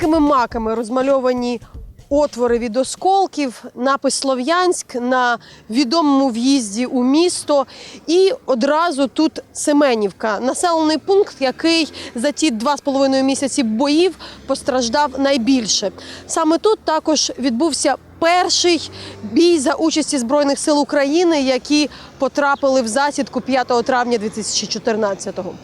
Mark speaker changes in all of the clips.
Speaker 1: великими маками розмальовані отвори від осколків, напис Слов'янськ на відомому в'їзді у місто. І одразу тут Семенівка, населений пункт, який за ті два з половиною місяці боїв постраждав найбільше. Саме тут також відбувся перший бій за участі Збройних сил України, які потрапили в засідку 5 травня 2014-го.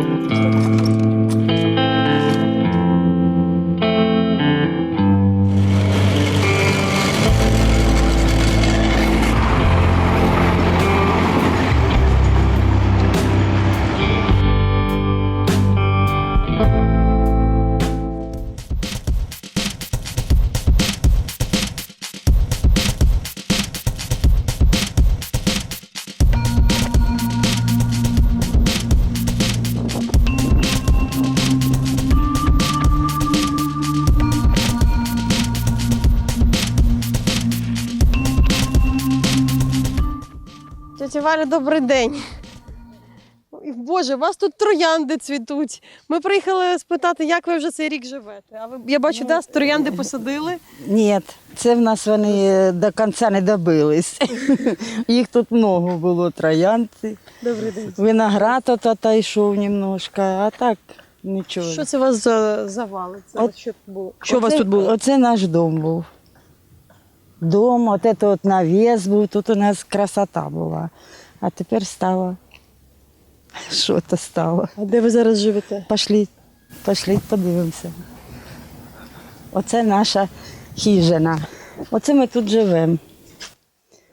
Speaker 1: うん。Валя, добрий день. Ой, Боже, у вас тут троянди цвітуть. Ми приїхали спитати, як ви вже цей рік живете. А ви я бачу, да, троянди посадили.
Speaker 2: Ні, це в нас вони до кінця не добились. Їх тут много було троянди.
Speaker 1: Добрий день.
Speaker 2: Виноград ото та йшов немножко, а так нічого.
Speaker 1: Що це у вас за завали? Це
Speaker 2: От-
Speaker 1: що було? Що у вас тут було?
Speaker 2: Оце наш дом був. Дом, от це от навіс був, тут у нас красота була. А тепер стало. Що то стало?
Speaker 1: А де ви зараз живете?
Speaker 2: Пошли, пошли, подивимося. Оце наша хижина. Оце ми тут живемо.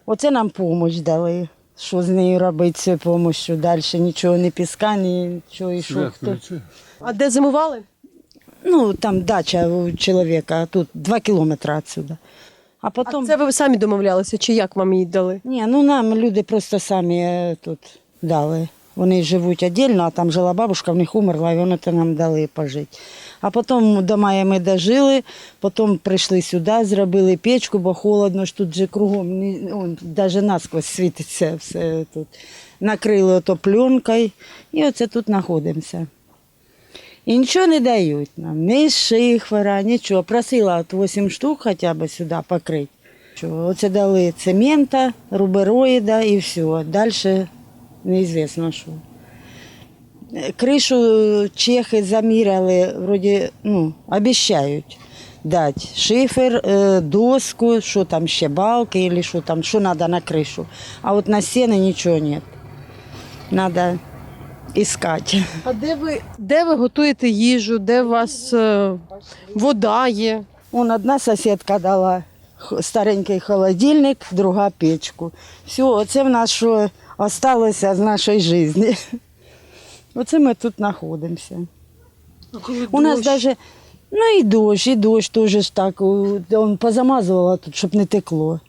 Speaker 2: Оце нам допомогу дали. Що з нею робити, цією допомогою? Далі нічого, ні піска, нічого. І що, хто?
Speaker 1: А де зимували?
Speaker 2: Ну, там дача у чоловіка, тут два кілометри відсюди. А потім.
Speaker 1: А це ви самі домовлялися, чи як вам її дали?
Speaker 2: Ні, ну нам люди просто самі е, тут дали. Вони живуть віддільно, а там жила бабушка, в них умерла, і вони то нам дали пожити. А потім до мая ми дожили, потім прийшли сюди, зробили печку, бо холодно ж тут же кругом, ні- он, навіть насквозь світиться все тут. Накрили ото пленкою і оце тут знаходимося. І нічого не дають нам, ні шифера, нічого. Просила от 8 штук хоча б сюди покрити. Оце дали цемента, рубероїда і все. Далі неізвісно що. Кришу чехи заміряли, вроді, ну, обіцяють дати шифер, е, доску, що там ще балки, або що там, що треба на кришу. А от на стіни нічого нет. Треба іскати.
Speaker 1: А де ви де ви готуєте їжу? Де у вас е, вода є?
Speaker 2: Вон одна сусідка дала х- старенький холодильник, друга печку. Все, оце в нас що залишилося з нашої житті. Оце ми тут знаходимося. У нас даже, ну і дощ, і дощ теж ж так. Он позамазувала тут, щоб не текло.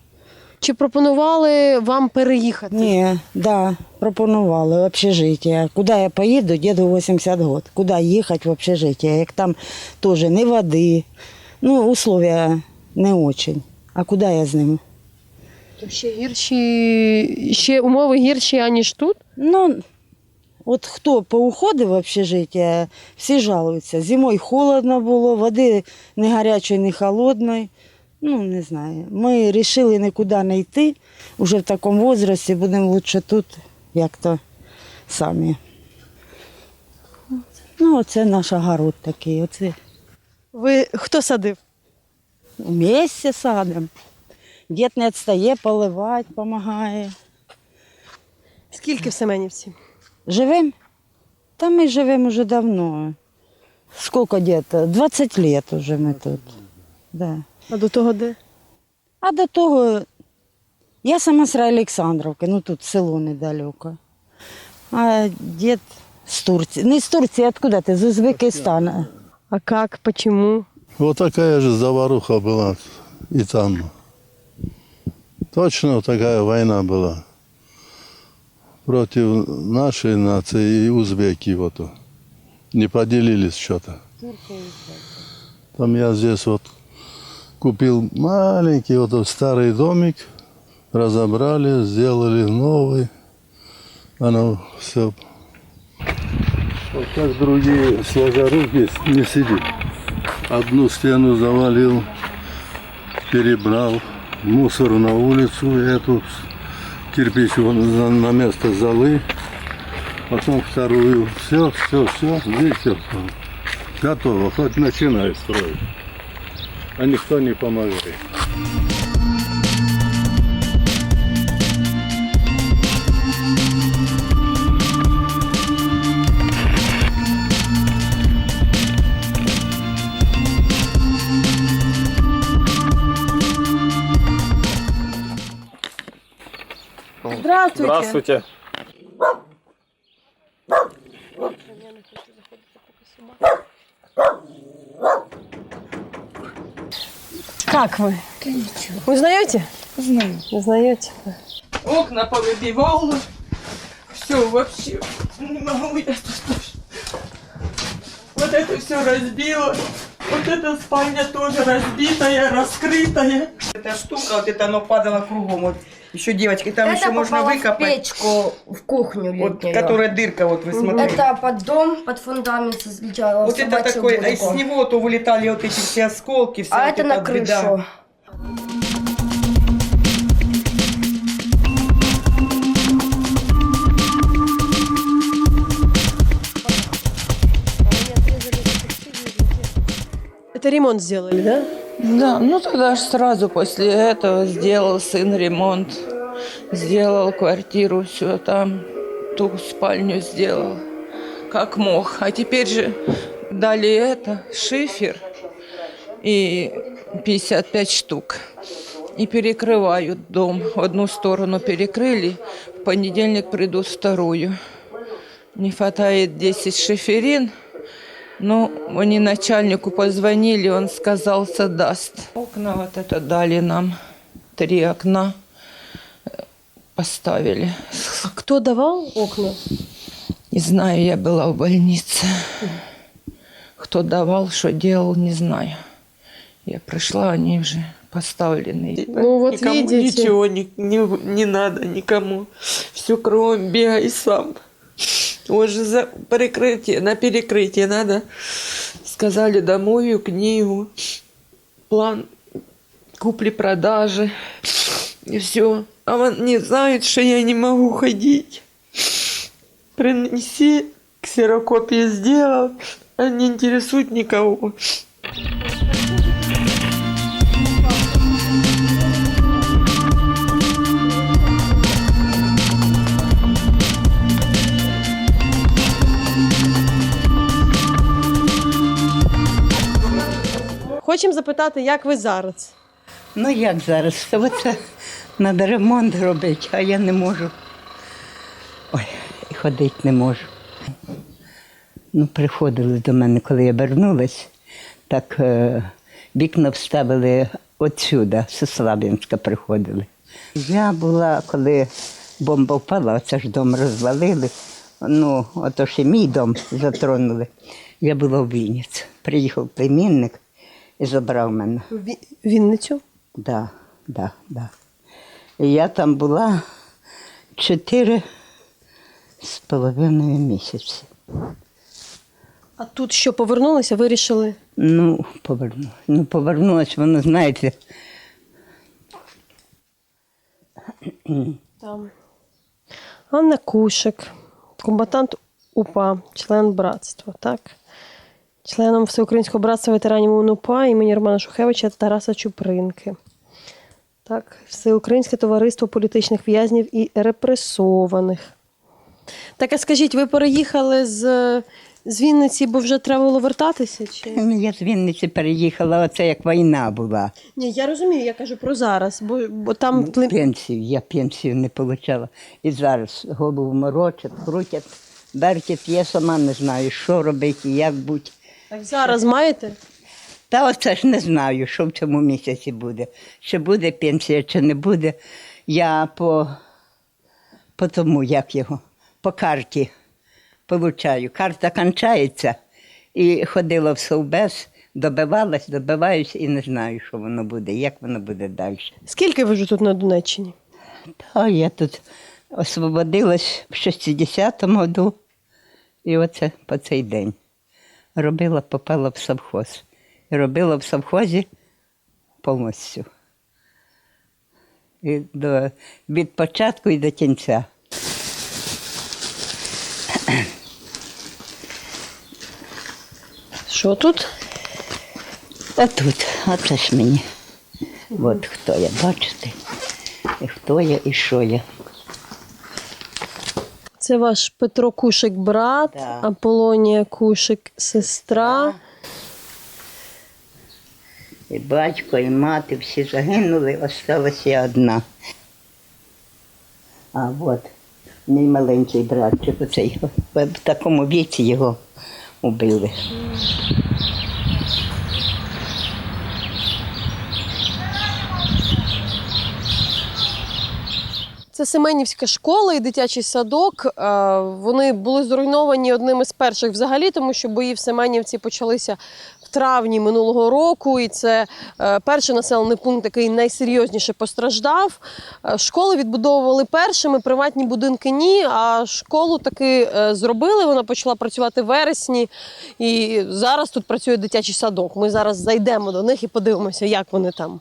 Speaker 1: Чи пропонували вам переїхати?
Speaker 2: Ні, да, пропонували в общежиття. Куди я поїду, діду 80 років. Куди їхати в общежиття, як там теж не води. Ну, условия не очень. А куди я з ним?
Speaker 1: То ще гірші, ще умови гірші, аніж тут?
Speaker 2: Ну, от хто поуходив в общежиття, всі жалуються. Зимою холодно було, води не гарячої, не холодної. Ну, не знаю. Ми вирішили нікуди не йти. Уже в такому возрасті будемо лучше тут, як то самі. Ну, оце наш огород такий. Оце
Speaker 1: Ви хто садив?
Speaker 2: вместе садимо. Дід не відстає, поливати, допомагає.
Speaker 1: Скільки в Семенівці?
Speaker 2: Живем? Та ми живемо вже давно. Сколько где-то? 20 лет уже ми тут. Да.
Speaker 1: А до того де?
Speaker 2: А до того я сама з Олександровки, ну тут село недалеко. А дід з Турції. Не з Турції, а откуда ти? З Узбекистана.
Speaker 1: А як, почему?
Speaker 3: Вот такая же заваруха была и там. Точно такая война была. Против нашей нации и узбеки вот. Не поделились что-то. Там я здесь вот купил маленький вот старый домик разобрали, сделали новый. Оно все. Вот так другие, сложа руки, не сидит. Одну стену завалил, перебрал, мусор на улицу, эту кирпич на, место золы, потом вторую. Все, все, все, здесь все готово, хоть начинай строить а ніхто не допомагає.
Speaker 1: Здравствуйте.
Speaker 4: Здравствуйте. Я не хочу заходити поки сама.
Speaker 1: Как вы? Вы знаете?
Speaker 5: Знаю.
Speaker 1: Не знаете?
Speaker 5: Окна повыбивало. Все, вообще. Не могу я тут больше. Вот это все разбило. Вот эта спальня тоже разбитая, раскрытая. Эта штука, вот это оно падало кругом. Вот еще девочки, там
Speaker 6: это
Speaker 5: еще можно
Speaker 6: попало
Speaker 5: выкопать.
Speaker 6: в печку, в кухню
Speaker 5: Вот,
Speaker 6: летнюю.
Speaker 5: которая дырка, вот вы смотрите.
Speaker 6: Это под дом, под фундамент слетело
Speaker 5: вот это такое, а из него то вылетали вот эти все осколки, вся
Speaker 6: А
Speaker 5: вот
Speaker 6: это
Speaker 5: эта
Speaker 6: на
Speaker 5: вот беда.
Speaker 6: крышу.
Speaker 1: Это ремонт сделали, да?
Speaker 7: Да, ну тогда ж сразу после этого сделал сын ремонт. Сделал квартиру, все там, ту спальню сделал, как мог. А теперь же дали это, шифер и 55 штук. И перекрывают дом. Одну сторону перекрыли, в понедельник придут вторую. Не хватает 10 шиферин, ну, они начальнику позвонили, он сказал, даст. Окна вот это дали нам, три окна э, поставили.
Speaker 1: А кто давал окна?
Speaker 7: Не знаю, я была в больнице. Кто давал, что делал, не знаю. Я пришла, они уже поставлены.
Speaker 1: Ну вот
Speaker 5: Никому
Speaker 1: видите.
Speaker 5: ничего не, не, не надо никому. Все кровь бегай сам. Вот же за перекрытие, на перекрытие надо. Сказали домовую книгу, план купли-продажи и все. А они знают, что я не могу ходить. Принеси, ксерокопию сделал, а не интересует никого.
Speaker 1: Хочемо запитати, як ви зараз?
Speaker 8: Ну як зараз? Оце треба ремонт робити, а я не можу. Ой, і ходити не можу. Ну, приходили до мене, коли я вернулась, так е, вікна вставили отсюда, з Слав'янська приходили. Я була, коли бомба впала, оце ж дом розвалили. Ну, ото ж і мій дом затронули. Я була в Вінниці. Приїхав племінник і забрав мене.
Speaker 1: Ві- Вінницю?
Speaker 8: Да, да, да. І я там була чотири з половиною місяці.
Speaker 1: А тут що, повернулися, вирішили?
Speaker 8: Ну, поверну. Ну, повернулась, воно, знаєте,
Speaker 1: Там. Анна Кушик, комбатант УПА, член братства, так? Членом Всеукраїнського братства ветеранів УНУПА імені Романа Шухевича та Тараса Чупринки. Так, Всеукраїнське товариство політичних в'язнів і репресованих. Так, а скажіть, ви переїхали з, з Вінниці, бо вже треба було вертатися? Чи?
Speaker 8: я з Вінниці переїхала, оце як війна була.
Speaker 1: Ні, я розумію, я кажу про зараз, бо, бо там
Speaker 8: Пенсію, я пенсію не отримала. І зараз голову морочать, крутять, вертять. Я сама не знаю, що робити, як бути.
Speaker 1: Так зараз маєте?
Speaker 8: Та оце ж не знаю, що в цьому місяці буде. Чи буде пенсія, чи не буде. Я по, по тому, як його, по карті получаю. Карта кончається і ходила в совбез, добивалась, добиваюсь і не знаю, що воно буде, як воно буде далі.
Speaker 1: Скільки ви вже тут на Донеччині?
Speaker 8: Та я тут освободилась в 60-му году. І оце по цей день. Робила, попала в совхоз. І робила в совхозі повністю. І до, від початку і до кінця.
Speaker 1: Що тут?
Speaker 8: А тут, оце ж мені. От хто я, бачите? І хто я, і що я.
Speaker 1: Це ваш Петро Кушик брат,
Speaker 8: да.
Speaker 1: Аполонія Кушик сестра.
Speaker 8: І батько, і мати всі загинули, осталася я одна. А от мій маленький братчик, оцей, в такому віці його убили.
Speaker 1: Це Семенівська школа і дитячий садок. Е, Вони були зруйновані одним із перших взагалі, тому що бої в Семенівці почалися в травні минулого року. І це е, перший населений пункт, який найсерйозніше постраждав. Е, Школи відбудовували першими, приватні будинки ні. А школу таки зробили. Вона почала працювати в вересні. І зараз тут працює дитячий садок. Ми зараз зайдемо до них і подивимося, як вони там.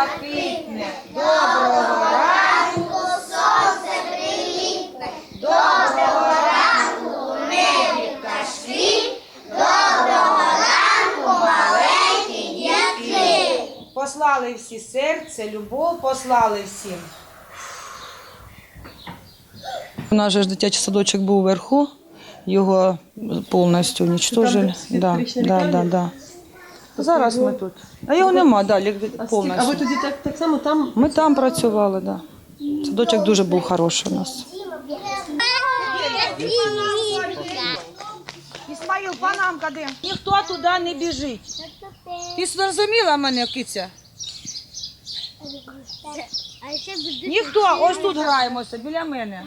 Speaker 7: Блакитне, доброго ранку,
Speaker 4: Послали всі серце, любов послали всім.
Speaker 9: У нас же ж дитячий садочок був вверху, його повністю уничтожили. Да, да, да, да. Зараз ми тут. А його нема далі повністю.
Speaker 1: А ви тоді так, так само там
Speaker 9: Ми там працювали, да. Садочок дуже був хороший у нас.
Speaker 4: Ісмаїл, панамка де? Ніхто туди не біжить. Ти зрозуміла мене, киця? Ніхто, ось тут граємося, біля мене.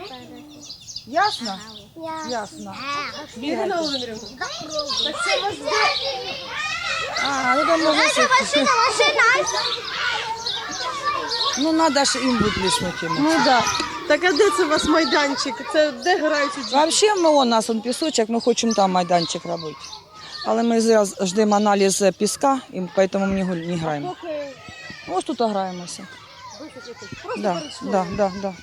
Speaker 4: Ясно? Ясно.
Speaker 1: Ірина Володимирівна.
Speaker 4: А, ну там можна все. Ну, треба ж їм виплеснути.
Speaker 1: Ну так. Да. Так а де це у вас майданчик? Це де грають діти?
Speaker 9: Взагалі, ми у нас он пісочок, ми хочемо там майданчик робити. Але ми зараз ждемо аналіз піска, і тому ми не не граємо. Ось тут граємося. Да, да, да, да.